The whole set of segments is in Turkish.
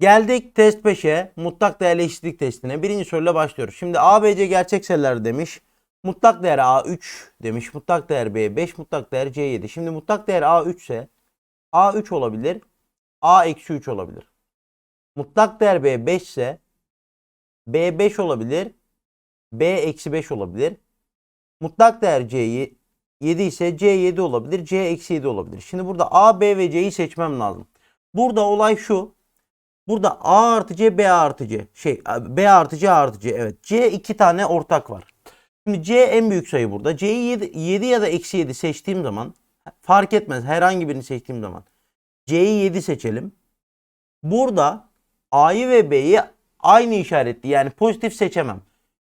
Geldik test 5'e. Mutlak değerli eşitlik testine. Birinci soruyla başlıyoruz. Şimdi ABC gerçek sayılar demiş. Mutlak değer A3 demiş. Mutlak değer B5. Mutlak değer C7. Şimdi mutlak değer A3 ise A3 olabilir. A-3 olabilir. Mutlak değer B5 ise B5 olabilir. B-5 olabilir. Mutlak değer C7 ise C7 olabilir. C-7 olabilir. Şimdi burada A, B ve C'yi seçmem lazım. Burada olay şu. Burada A artı C, B artı C. Şey B artı C artı C. Evet. C iki tane ortak var. Şimdi C en büyük sayı burada. C'yi 7, 7 ya da eksi 7 seçtiğim zaman fark etmez. Herhangi birini seçtiğim zaman. C'yi 7 seçelim. Burada A'yı ve B'yi aynı işaretli yani pozitif seçemem.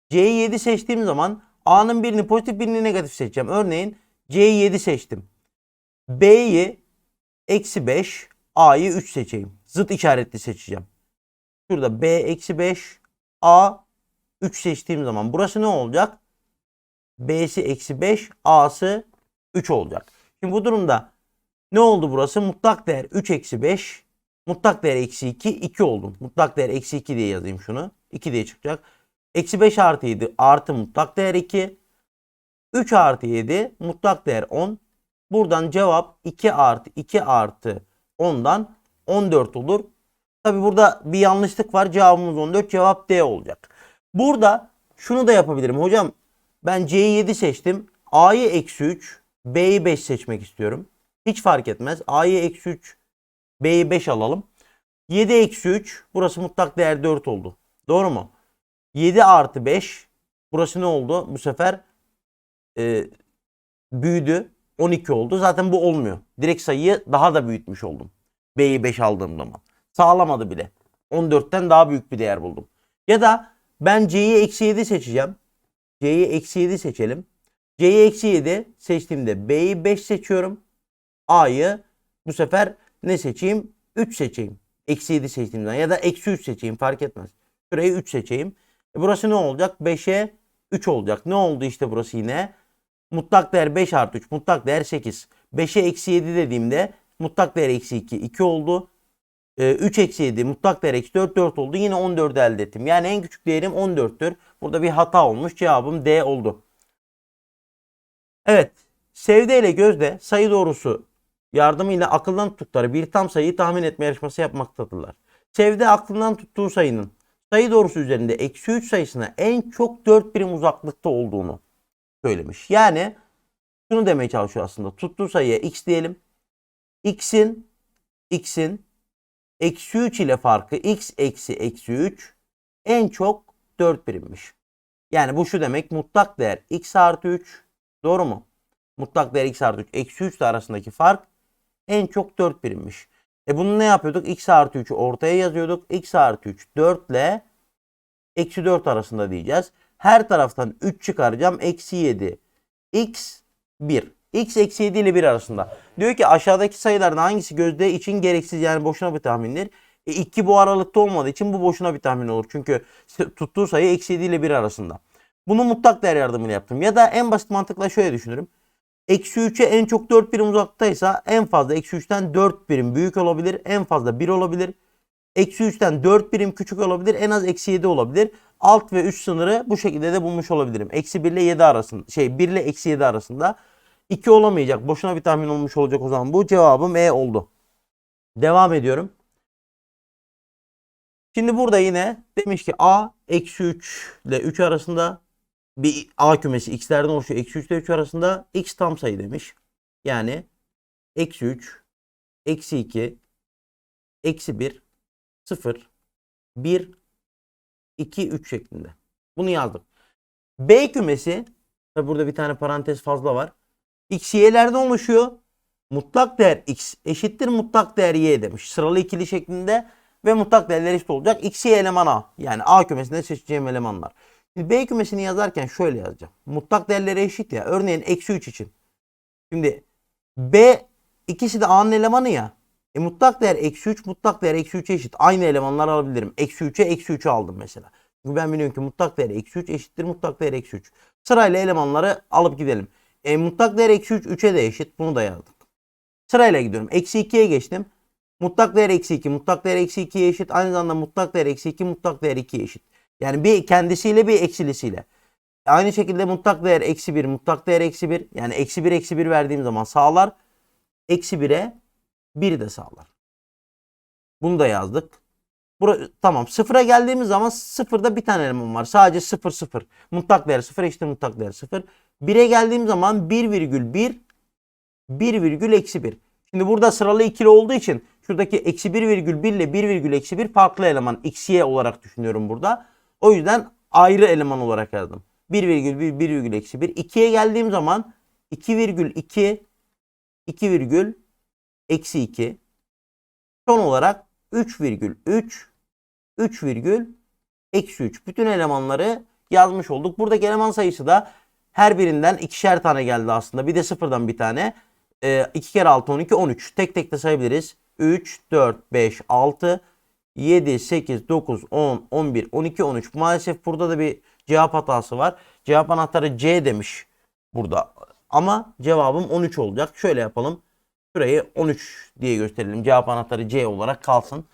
C'yi 7 seçtiğim zaman A'nın birini pozitif birini negatif seçeceğim. Örneğin C'yi 7 seçtim. B'yi eksi 5 A'yı 3 seçeyim. Zıt işaretli seçeceğim. Şurada B eksi 5 A 3 seçtiğim zaman burası ne olacak? B'si eksi 5 A'sı 3 olacak. Şimdi bu durumda ne oldu burası? Mutlak değer 3 eksi 5 mutlak değer eksi 2 2 oldu. Mutlak değer eksi 2 diye yazayım şunu. 2 diye çıkacak. Eksi 5 artı 7 artı mutlak değer 2. 3 artı 7 mutlak değer 10. Buradan cevap 2 artı 2 artı 10'dan 14 olur. Tabi burada bir yanlışlık var. Cevabımız 14. Cevap D olacak. Burada şunu da yapabilirim. Hocam ben C'yi 7 seçtim. A'yı eksi 3. B'yi 5 seçmek istiyorum. Hiç fark etmez. A'yı eksi 3. B'yi 5 alalım. 7 eksi 3. Burası mutlak değer 4 oldu. Doğru mu? 7 artı 5. Burası ne oldu? Bu sefer e, büyüdü. 12 oldu. Zaten bu olmuyor. Direkt sayıyı daha da büyütmüş oldum. B'yi 5 aldığım zaman. Sağlamadı bile. 14'ten daha büyük bir değer buldum. Ya da ben C'yi eksi 7 seçeceğim. C'yi eksi 7 seçelim. C'yi eksi 7 seçtiğimde B'yi 5 seçiyorum. A'yı bu sefer ne seçeyim? 3 seçeyim. Eksi 7 seçtiğimden ya da eksi 3 seçeyim fark etmez. Şurayı 3 seçeyim. E burası ne olacak? 5'e 3 olacak. Ne oldu işte burası yine? Mutlak değer 5 artı 3. Mutlak değer 8. 5'e eksi 7 dediğimde mutlak değer eksi 2. 2 oldu. Ee, 3 eksi 7 mutlak değer eksi 4 4 oldu. Yine 14 elde ettim. Yani en küçük değerim 14'tür. Burada bir hata olmuş. Cevabım D oldu. Evet. Sevde ile Gözde sayı doğrusu yardımıyla akıldan tuttukları bir tam sayıyı tahmin etme yarışması yapmaktadırlar. Sevde aklından tuttuğu sayının sayı doğrusu üzerinde eksi 3 sayısına en çok 4 birim uzaklıkta olduğunu söylemiş. Yani şunu demeye çalışıyor aslında. Tuttuğu sayıya x diyelim. X'in x'in eksi 3 ile farkı x eksi eksi 3 en çok 4 birimmiş. Yani bu şu demek mutlak değer x artı 3 doğru mu? Mutlak değer x artı 3 eksi 3 ile arasındaki fark en çok 4 birimmiş. E bunu ne yapıyorduk? x artı 3'ü ortaya yazıyorduk. x artı 3 4 ile eksi 4 arasında diyeceğiz. Her taraftan 3 çıkaracağım. Eksi 7. X 1. X eksi 7 ile 1 arasında. Diyor ki aşağıdaki sayılardan hangisi gözde için gereksiz yani boşuna bir tahmindir. E 2 bu aralıkta olmadığı için bu boşuna bir tahmin olur. Çünkü tuttuğu sayı eksi 7 ile 1 arasında. Bunu mutlak değer yardımıyla yaptım. Ya da en basit mantıkla şöyle düşünürüm. Eksi 3'e en çok 4 birim uzaktaysa en fazla eksi 3'ten 4 birim büyük olabilir. En fazla 1 olabilir. Eksi 3'ten 4 birim küçük olabilir. En az eksi 7 olabilir. Alt ve üst sınırı bu şekilde de bulmuş olabilirim. Eksi 1 ile 7 arasında. Şey 1 ile eksi 7 arasında. 2 olamayacak. Boşuna bir tahmin olmuş olacak o zaman. Bu cevabım E oldu. Devam ediyorum. Şimdi burada yine demiş ki A eksi 3 ile 3 arasında bir A kümesi x'lerden oluşuyor. Eksi 3 ile 3 arasında x tam sayı demiş. Yani eksi 3, eksi 2, eksi 1, 0, 1, 2, 3 şeklinde. Bunu yazdım. B kümesi tabi burada bir tane parantez fazla var. X y'lerden oluşuyor. Mutlak değer x eşittir mutlak değer y demiş. Sıralı ikili şeklinde ve mutlak değerler eşit olacak. X y eleman A. Yani A kümesinde seçeceğim elemanlar. Şimdi B kümesini yazarken şöyle yazacağım. Mutlak değerleri eşit ya. Örneğin eksi 3 için. Şimdi B ikisi de A'nın elemanı ya. E mutlak değer eksi 3, mutlak değer eksi 3'e eşit. Aynı elemanlar alabilirim. Eksi 3'e eksi 3'ü aldım mesela. Çünkü ben biliyorum ki mutlak değer eksi 3 eşittir mutlak değer eksi 3. Sırayla elemanları alıp gidelim. E mutlak değer eksi 3, 3'e de eşit. Bunu da yazdık. Sırayla gidiyorum. Eksi 2'ye geçtim. Mutlak değer eksi 2. Mutlak değer eksi 2'ye eşit. Aynı zamanda mutlak değer eksi 2 mutlak değer 2'ye eşit. Yani bir kendisiyle bir eksilisiyle. Aynı şekilde mutlak değer eksi 1 mutlak değer eksi 1. Yani eksi 1 eksi 1 verdiğim zaman sağlar. Eksi 1'e 1 de sağlar. Bunu da yazdık. Bura, tamam sıfıra geldiğimiz zaman sıfırda bir tane eleman var. Sadece 0 0. Mutlak değer 0 eşittir mutlak değer 0. 1'e geldiğim zaman 1 virgül 1 1 virgül eksi 1. Şimdi burada sıralı ikili olduğu için şuradaki eksi 1 virgül 1 ile 1 virgül eksi 1 farklı eleman. xy olarak düşünüyorum burada. O yüzden ayrı eleman olarak yazdım. 1 virgül 1 1 virgül eksi 1. 2'ye geldiğim zaman 2 virgül 2 2 virgül eksi 2. Son olarak 3 virgül 3 3 virgül eksi 3. Bütün elemanları yazmış olduk. Buradaki eleman sayısı da her birinden ikişer tane geldi aslında. Bir de sıfırdan bir tane. Ee, 2 kere 6 12 13. Tek tek de sayabiliriz. 3, 4, 5, 6, 7, 8, 9, 10, 11, 12, 13. Maalesef burada da bir cevap hatası var. Cevap anahtarı C demiş burada. Ama cevabım 13 olacak. Şöyle yapalım. Şurayı 13 diye gösterelim. Cevap anahtarı C olarak kalsın.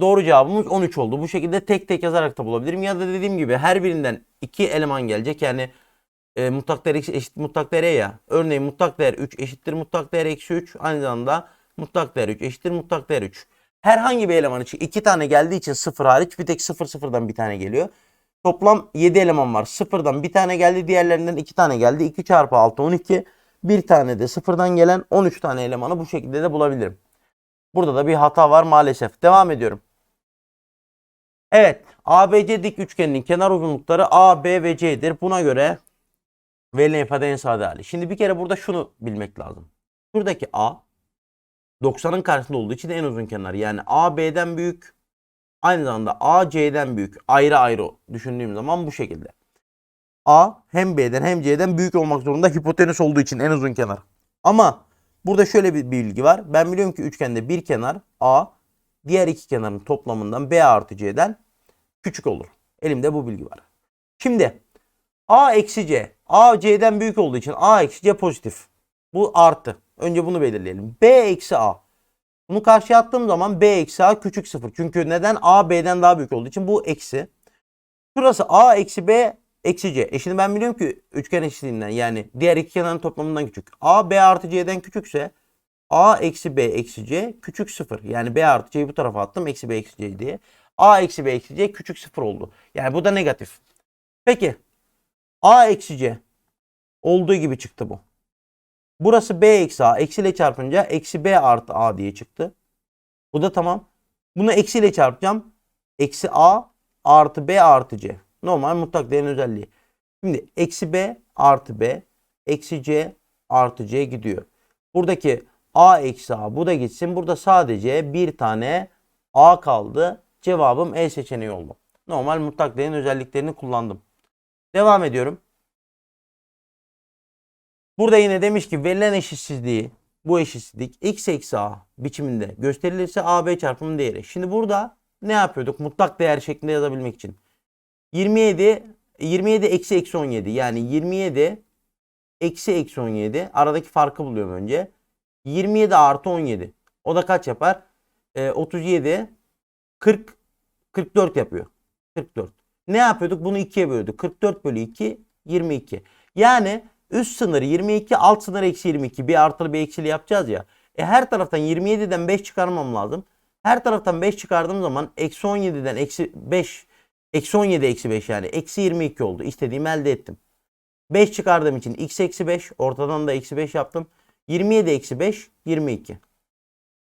Doğru cevabımız 13 oldu. Bu şekilde tek tek yazarak da bulabilirim. Ya da dediğim gibi her birinden iki eleman gelecek. Yani e, mutlak değer eşit, mutlak değer ya. Örneğin mutlak değer 3 eşittir mutlak değer eksi 3. Aynı zamanda mutlak değer 3 eşittir mutlak değer 3. Herhangi bir eleman için iki tane geldiği için 0 hariç bir tek 0 sıfırdan bir tane geliyor. Toplam 7 eleman var. Sıfırdan bir tane geldi. Diğerlerinden 2 tane geldi. 2 çarpı 6 12. Bir tane de sıfırdan gelen 13 tane elemanı bu şekilde de bulabilirim. Burada da bir hata var maalesef. Devam ediyorum. Evet. ABC dik üçgeninin kenar uzunlukları A, B ve C'dir. Buna göre verilen ifade en sade hali. Şimdi bir kere burada şunu bilmek lazım. Şuradaki A 90'ın karşısında olduğu için en uzun kenar. Yani A B'den büyük. Aynı zamanda A C'den büyük. Ayrı ayrı düşündüğüm zaman bu şekilde. A hem B'den hem C'den büyük olmak zorunda hipotenüs olduğu için en uzun kenar. Ama burada şöyle bir bilgi var. Ben biliyorum ki üçgende bir kenar A diğer iki kenarın toplamından B artı C'den küçük olur. Elimde bu bilgi var. Şimdi A eksi C. A C'den büyük olduğu için A eksi C pozitif. Bu artı. Önce bunu belirleyelim. B eksi A. Bunu karşıya attığım zaman B eksi A küçük sıfır. Çünkü neden? A B'den daha büyük olduğu için bu eksi. Şurası A eksi B eksi C. E şimdi ben biliyorum ki üçgen eşitliğinden yani diğer iki kenarın toplamından küçük. A B artı C'den küçükse A eksi B eksi C küçük sıfır. Yani B artı C'yi bu tarafa attım. Eksi B eksi C diye. A eksi B eksi C küçük sıfır oldu. Yani bu da negatif. Peki. A eksi C. Olduğu gibi çıktı bu. Burası B eksi A. Eksiyle çarpınca eksi B artı A diye çıktı. Bu da tamam. Bunu eksiyle çarpacağım. Eksi A artı B artı C. Normal mutlak değerin özelliği. Şimdi eksi B artı B eksi C artı C gidiyor. Buradaki A eksi A bu da gitsin. Burada sadece bir tane A kaldı. Cevabım E seçeneği oldu. Normal mutlak değerin özelliklerini kullandım. Devam ediyorum. Burada yine demiş ki verilen eşitsizliği bu eşitsizlik x eksi a biçiminde gösterilirse ab çarpımının değeri. Şimdi burada ne yapıyorduk? Mutlak değer şeklinde yazabilmek için. 27 27 eksi eksi 17 yani 27 eksi eksi 17 aradaki farkı buluyorum önce. 27 artı 17 o da kaç yapar? Ee, 37 40 44 yapıyor. 44. Ne yapıyorduk? Bunu 2'ye böldük. 44 bölü 2 22. Yani üst sınır 22 alt sınır eksi 22. Bir artılı bir eksili yapacağız ya. E her taraftan 27'den 5 çıkarmam lazım. Her taraftan 5 çıkardığım zaman eksi 17'den eksi 5 eksi 17 eksi 5 yani eksi 22 oldu. İstediğimi elde ettim. 5 çıkardığım için x eksi 5 ortadan da eksi 5 yaptım. 27 eksi 5 22.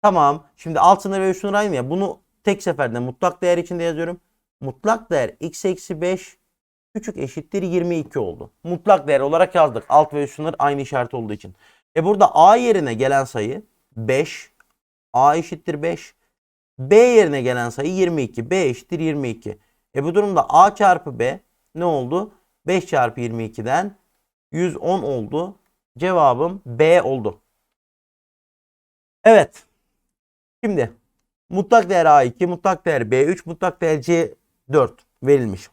Tamam. Şimdi alt sınır ve üst sınır aynı ya. Bunu tek seferde mutlak değer içinde yazıyorum. Mutlak değer x eksi 5 küçük eşittir 22 oldu. Mutlak değer olarak yazdık. Alt ve üst sınır aynı işaret olduğu için. E burada a yerine gelen sayı 5. a eşittir 5. b yerine gelen sayı 22. b eşittir 22. E bu durumda a çarpı b ne oldu? 5 çarpı 22'den 110 oldu. Cevabım B oldu. Evet. Şimdi mutlak değer A2, mutlak değer B3, mutlak değer C4 verilmiş.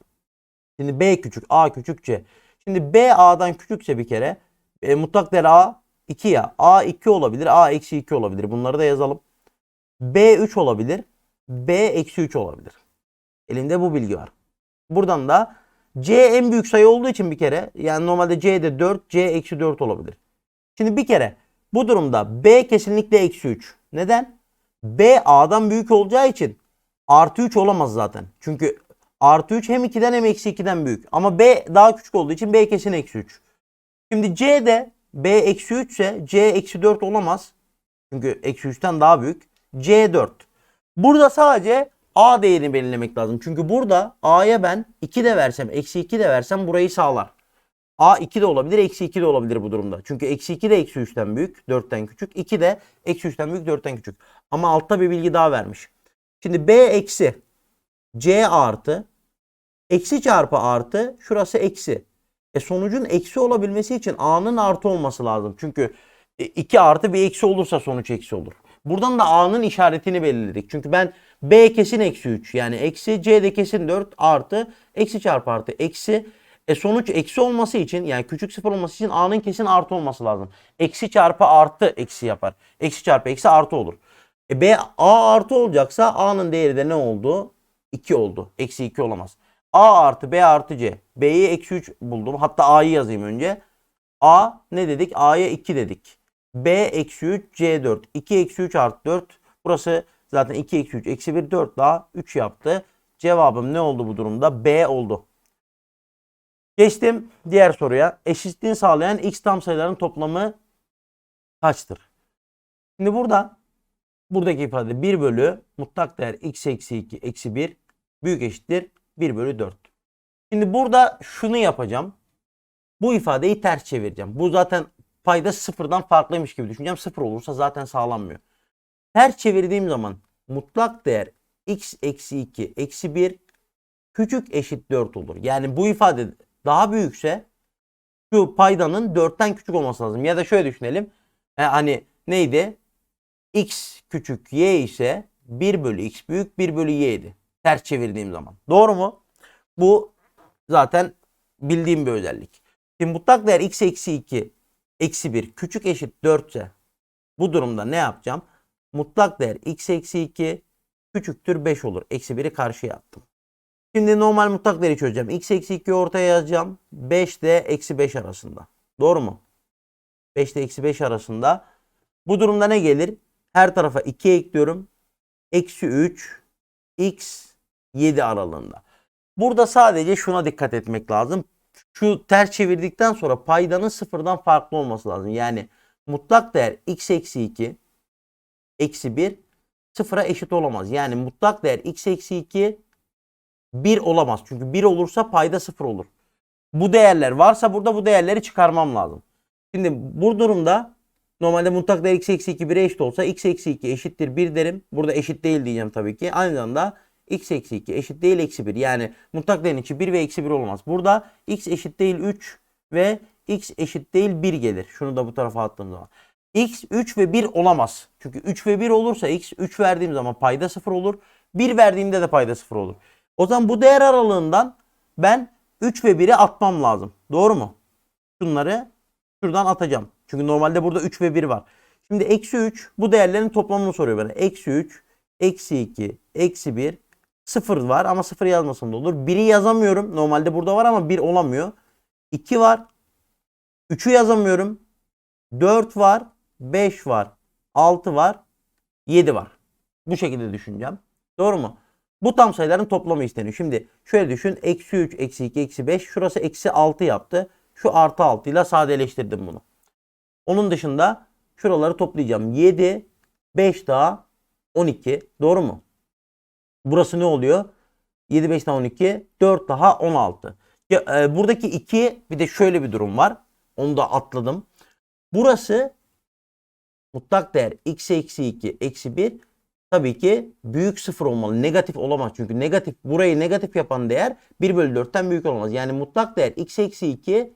Şimdi B küçük, A küçük, C. Şimdi B A'dan küçükse bir kere e, mutlak değer A 2 ya. A 2 olabilir, A eksi 2 olabilir. Bunları da yazalım. B 3 olabilir. B eksi 3 olabilir. Elimde bu bilgi var. Buradan da C en büyük sayı olduğu için bir kere yani normalde C'de 4 C eksi 4 olabilir. Şimdi bir kere bu durumda B kesinlikle eksi 3. Neden? B A'dan büyük olacağı için artı 3 olamaz zaten. Çünkü artı 3 hem 2'den hem eksi 2'den büyük. Ama B daha küçük olduğu için B kesin eksi 3. Şimdi C de B eksi 3 ise C eksi 4 olamaz. Çünkü eksi 3'ten daha büyük. C 4. Burada sadece A değerini belirlemek lazım. Çünkü burada A'ya ben 2 de versem, eksi 2 de versem burayı sağlar. A 2 de olabilir, eksi 2 de olabilir bu durumda. Çünkü eksi 2 de eksi 3'ten büyük, 4'ten küçük. 2 de eksi 3'ten büyük, 4'ten küçük. Ama altta bir bilgi daha vermiş. Şimdi B eksi C artı eksi çarpı artı şurası eksi. E sonucun eksi olabilmesi için A'nın artı olması lazım. Çünkü 2 artı bir eksi olursa sonuç eksi olur. Buradan da A'nın işaretini belirledik. Çünkü ben B kesin eksi 3 yani eksi C de kesin 4 artı eksi çarpı artı eksi. E sonuç eksi olması için yani küçük sıfır olması için A'nın kesin artı olması lazım. Eksi çarpı artı eksi yapar. Eksi çarpı eksi artı olur. E B A artı olacaksa A'nın değeri de ne oldu? 2 oldu. Eksi 2 olamaz. A artı B artı C. B'yi eksi 3 buldum. Hatta A'yı yazayım önce. A ne dedik? A'ya 2 dedik. B eksi 3 C 4. 2 eksi 3 artı 4. Burası zaten 2 eksi 3 eksi 1 4 daha 3 yaptı. Cevabım ne oldu bu durumda? B oldu. Geçtim diğer soruya. Eşitliğini sağlayan x tam sayıların toplamı kaçtır? Şimdi burada buradaki ifade 1 bölü mutlak değer x eksi 2 eksi 1 büyük eşittir 1 bölü 4. Şimdi burada şunu yapacağım. Bu ifadeyi ters çevireceğim. Bu zaten payda sıfırdan farklıymış gibi düşüneceğim. Sıfır olursa zaten sağlanmıyor. Ters çevirdiğim zaman mutlak değer x eksi 2 eksi 1 küçük eşit 4 olur. Yani bu ifade daha büyükse şu paydanın 4'ten küçük olması lazım. Ya da şöyle düşünelim. E, hani neydi? x küçük y ise 1 bölü x büyük 1 bölü y'ydi. Ters çevirdiğim zaman. Doğru mu? Bu zaten bildiğim bir özellik. Şimdi mutlak değer x eksi 2 eksi 1 küçük eşit 4 ise bu durumda ne yapacağım? Mutlak değer x eksi 2 küçüktür 5 olur. Eksi 1'i karşıya attım. Şimdi normal mutlak değeri çözeceğim. x eksi 2'yi ortaya yazacağım. 5 ile eksi 5 arasında. Doğru mu? 5 ile eksi 5 arasında. Bu durumda ne gelir? Her tarafa 2 ekliyorum. Eksi 3 x 7 aralığında. Burada sadece şuna dikkat etmek lazım. Şu ters çevirdikten sonra paydanın sıfırdan farklı olması lazım. Yani mutlak değer x eksi 2 eksi 1 sıfıra eşit olamaz. Yani mutlak değer x eksi 2 1 olamaz. Çünkü 1 olursa payda 0 olur. Bu değerler varsa burada bu değerleri çıkarmam lazım. Şimdi bu durumda normalde mutlak değer x eksi 2 1'e eşit olsa x eksi 2 eşittir 1 derim. Burada eşit değil diyeceğim tabii ki. Aynı zamanda x eksi 2 eşit değil eksi 1. Yani mutlak değerin içi 1 ve eksi 1 olamaz. Burada x eşit değil 3 ve x eşit değil 1 gelir. Şunu da bu tarafa attığım zaman. x 3 ve 1 olamaz. Çünkü 3 ve 1 olursa x 3 verdiğim zaman payda 0 olur. 1 verdiğimde de payda 0 olur. O zaman bu değer aralığından ben 3 ve 1'i atmam lazım. Doğru mu? Şunları şuradan atacağım. Çünkü normalde burada 3 ve 1 var. Şimdi eksi 3 bu değerlerin toplamını soruyor bana. Eksi 3, eksi 2, eksi 1, 0 var ama 0 yazmasam da olur. 1'i yazamıyorum. Normalde burada var ama 1 olamıyor. 2 var. 3'ü yazamıyorum. 4 var. 5 var. 6 var. 7 var. Bu şekilde düşüneceğim. Doğru mu? Bu tam sayıların toplamı isteniyor. Şimdi şöyle düşün. Eksi 3, eksi 2, eksi 5. Şurası eksi 6 yaptı. Şu artı 6 ile sadeleştirdim bunu. Onun dışında şuraları toplayacağım. 7, 5 daha 12. Doğru mu? Burası ne oluyor? 7, 5 daha 12. 4 daha 16. Ya, e, buradaki 2 bir de şöyle bir durum var. Onu da atladım. Burası mutlak değer x eksi 2 eksi 1 tabii ki büyük sıfır olmalı. Negatif olamaz. Çünkü negatif burayı negatif yapan değer 1 bölü 4'ten büyük olamaz. Yani mutlak değer x eksi 2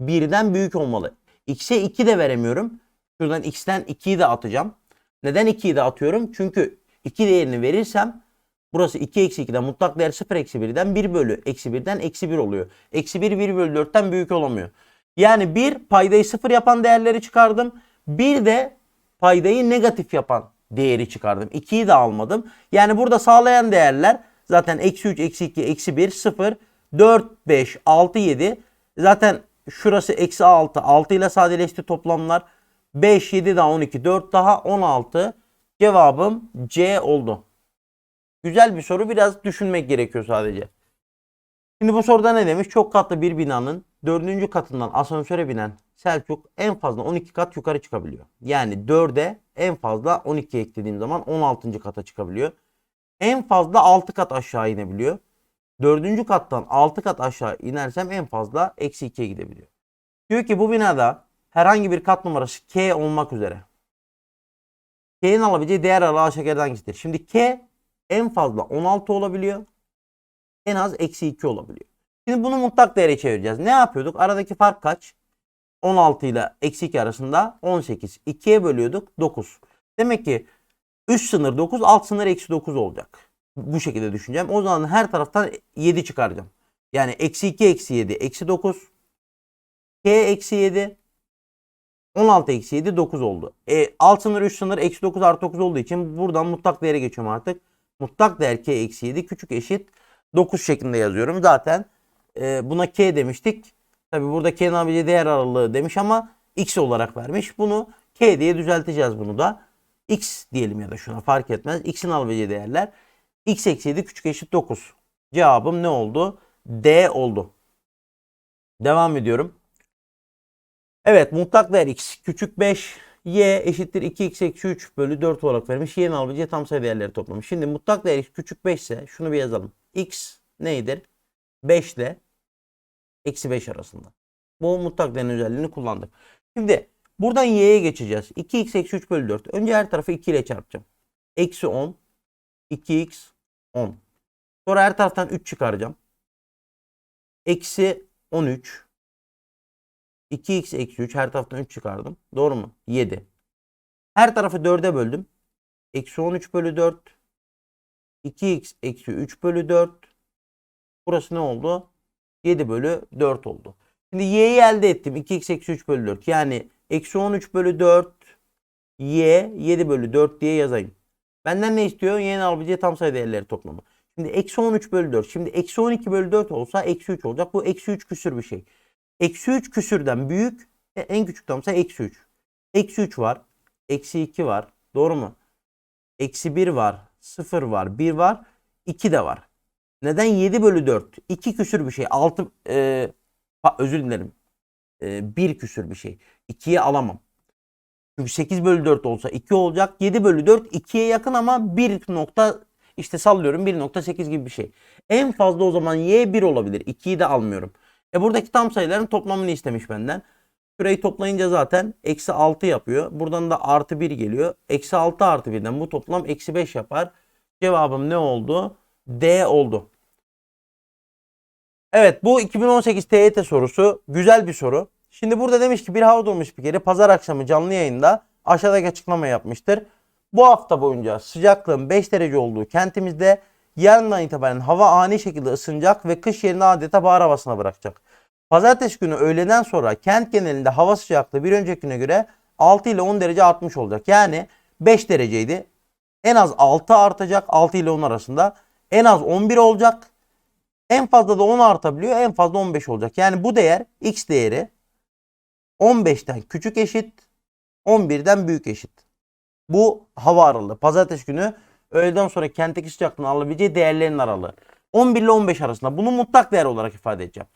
1'den büyük olmalı. x'e 2 de veremiyorum. Şuradan x'ten 2'yi de atacağım. Neden 2'yi de atıyorum? Çünkü 2 değerini verirsem burası 2 eksi 2'den mutlak değer 0 eksi 1'den 1 bölü eksi 1'den eksi 1 oluyor. Eksi 1 1 bölü 4'ten büyük olamıyor. Yani 1 paydayı 0 yapan değerleri çıkardım. Bir de paydayı negatif yapan değeri çıkardım. 2'yi de almadım. Yani burada sağlayan değerler zaten eksi 3, eksi 2, eksi 1, 0, 4, 5, 6, 7. Zaten şurası eksi 6. 6 ile sadeleşti toplamlar. 5, 7 daha 12, 4 daha 16. Cevabım C oldu. Güzel bir soru. Biraz düşünmek gerekiyor sadece. Şimdi bu soruda ne demiş? Çok katlı bir binanın dördüncü katından asansöre binen Selçuk en fazla 12 kat yukarı çıkabiliyor. Yani 4'e en fazla 12 eklediğim zaman 16. kata çıkabiliyor. En fazla 6 kat aşağı inebiliyor. Dördüncü kattan 6 kat aşağı inersem en fazla eksi 2'ye gidebiliyor. Diyor ki bu binada herhangi bir kat numarası K olmak üzere. K'nin alabileceği değer aralığı aşağıdakilerden hangisidir? Şimdi K en fazla 16 olabiliyor. En az eksi 2 olabiliyor. Şimdi bunu mutlak değere çevireceğiz. Ne yapıyorduk? Aradaki fark kaç? 16 ile eksi 2 arasında 18. 2'ye bölüyorduk 9. Demek ki üst sınır 9 alt sınır eksi 9 olacak. Bu şekilde düşüneceğim. O zaman her taraftan 7 çıkaracağım. Yani eksi 2 eksi 7 eksi 9. K eksi 7 16 eksi 7 9 oldu. E, alt sınır üst sınır eksi 9 artı 9 olduğu için buradan mutlak değere geçiyorum artık. Mutlak değer k eksi 7 küçük eşit 9 şeklinde yazıyorum. Zaten e, buna k demiştik. Tabi burada k'nin alabileceği değer aralığı demiş ama x olarak vermiş. Bunu k diye düzelteceğiz bunu da. x diyelim ya da şuna fark etmez. x'in alabileceği değerler x eksi 7 küçük eşit 9. Cevabım ne oldu? D oldu. Devam ediyorum. Evet mutlak değer x küçük 5 y eşittir 2x eksi 3 bölü 4 olarak vermiş. y'nin alabileceği tam sayı değerleri toplamış. Şimdi mutlak değer küçük 5 ise şunu bir yazalım. x neydir? 5 ile eksi 5 arasında. Bu mutlak değerin özelliğini kullandık. Şimdi buradan y'ye geçeceğiz. 2x eksi 3 bölü 4. Önce her tarafı 2 ile çarpacağım. Eksi 10. 2x 10. Sonra her taraftan 3 çıkaracağım. Eksi 13. 2x eksi 3 her taraftan 3 çıkardım. Doğru mu? 7. Her tarafı 4'e böldüm. Eksi 13 bölü 4. 2x eksi 3 bölü 4. Burası ne oldu? 7 bölü 4 oldu. Şimdi y'yi elde ettim. 2x eksi 3 bölü 4. Yani eksi 13 bölü 4 y 7 bölü 4 diye yazayım. Benden ne istiyor? Y'nin alabileceği tam sayı değerleri toplamı. Şimdi eksi 13 bölü 4. Şimdi eksi 12 bölü 4 olsa eksi 3 olacak. Bu eksi 3 küsür bir şey. Eksi 3 küsürden büyük. e, En küçük tam sayı eksi 3. Eksi 3 var. Eksi 2 var. Doğru mu? Eksi 1 var. 0 var. 1 var. 2 de var. Neden 7 bölü 4? 2 küsür bir şey. 6 e, özür dilerim. E, 1 küsür bir şey. 2'ye alamam. Çünkü 8 bölü 4 olsa 2 olacak. 7 bölü 4 2'ye yakın ama 1 nokta işte sallıyorum 1.8 gibi bir şey. En fazla o zaman y 1 olabilir. 2'yi de almıyorum. E buradaki tam sayıların toplamını istemiş benden. Şurayı toplayınca zaten eksi 6 yapıyor. Buradan da artı 1 geliyor. Eksi 6 artı 1'den bu toplam eksi 5 yapar. Cevabım ne oldu? D oldu. Evet bu 2018 TYT sorusu. Güzel bir soru. Şimdi burada demiş ki bir hava durumu spikeri pazar akşamı canlı yayında aşağıdaki açıklama yapmıştır. Bu hafta boyunca sıcaklığın 5 derece olduğu kentimizde yarından itibaren hava ani şekilde ısınacak ve kış yerini adeta bahar havasına bırakacak. Pazartesi günü öğleden sonra kent genelinde hava sıcaklığı bir önceki güne göre 6 ile 10 derece artmış olacak. Yani 5 dereceydi. En az 6 artacak 6 ile 10 arasında. En az 11 olacak. En fazla da 10 artabiliyor. En fazla 15 olacak. Yani bu değer x değeri 15'ten küçük eşit 11'den büyük eşit. Bu hava aralığı. Pazartesi günü öğleden sonra kentteki sıcaklığın alabileceği değerlerin aralığı. 11 ile 15 arasında. Bunu mutlak değer olarak ifade edeceğim.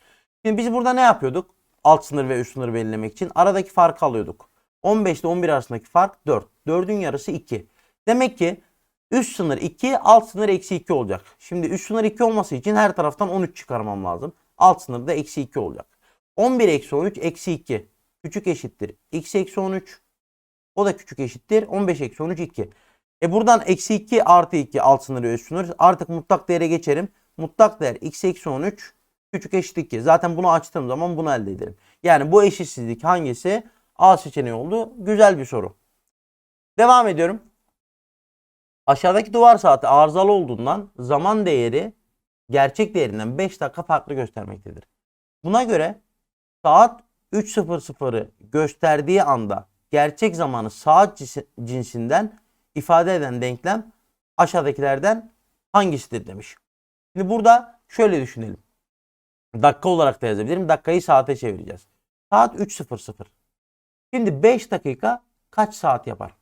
Şimdi biz burada ne yapıyorduk? Alt sınır ve üst sınır belirlemek için aradaki farkı alıyorduk. 15 ile 11 arasındaki fark 4. 4'ün yarısı 2. Demek ki üst sınır 2, alt sınır eksi 2 olacak. Şimdi üst sınır 2 olması için her taraftan 13 çıkarmam lazım. Alt sınır da eksi 2 olacak. 11 eksi 13 eksi 2. Küçük eşittir. x eksi 13. O da küçük eşittir. 15 eksi 13 2. E buradan eksi 2 artı 2 alt sınırı üst sınır. Artık mutlak değere geçerim. Mutlak değer x eksi 13 küçük eşit 2. Zaten bunu açtığım zaman bunu elde ederim. Yani bu eşitsizlik hangisi? A seçeneği oldu. Güzel bir soru. Devam ediyorum. Aşağıdaki duvar saati arızalı olduğundan zaman değeri gerçek değerinden 5 dakika farklı göstermektedir. Buna göre saat 3.00'ı gösterdiği anda gerçek zamanı saat cinsi- cinsinden ifade eden denklem aşağıdakilerden hangisidir demiş. Şimdi burada şöyle düşünelim. Dakika olarak da yazabilirim. Dakikayı saate çevireceğiz. Saat 3.00. Şimdi 5 dakika kaç saat yapar?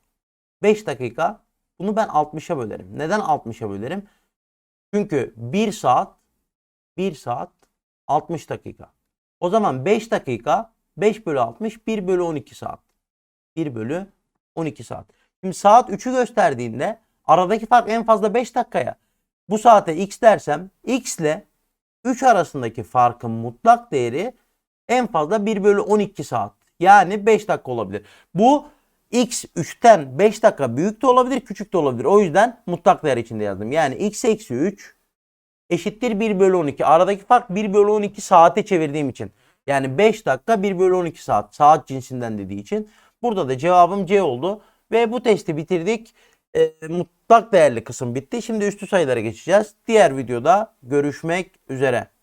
5 dakika bunu ben 60'a bölerim. Neden 60'a bölerim? Çünkü 1 saat 1 saat 60 dakika. O zaman 5 dakika 5 bölü 60 1 bölü 12 saat. 1 bölü 12 saat. Şimdi saat 3'ü gösterdiğinde aradaki fark en fazla 5 dakikaya. Bu saate x dersem x ile 3 arasındaki farkın mutlak değeri en fazla 1 bölü 12 saat. Yani 5 dakika olabilir. Bu x 3'ten 5 dakika büyük de olabilir küçük de olabilir. O yüzden mutlak değer içinde yazdım. Yani x eksi 3 eşittir 1 bölü 12. Aradaki fark 1 bölü 12 saate çevirdiğim için. Yani 5 dakika 1 bölü 12 saat. Saat cinsinden dediği için. Burada da cevabım C oldu. Ve bu testi bitirdik. E, mutlak değerli kısım bitti. Şimdi üstü sayılara geçeceğiz. Diğer videoda görüşmek üzere.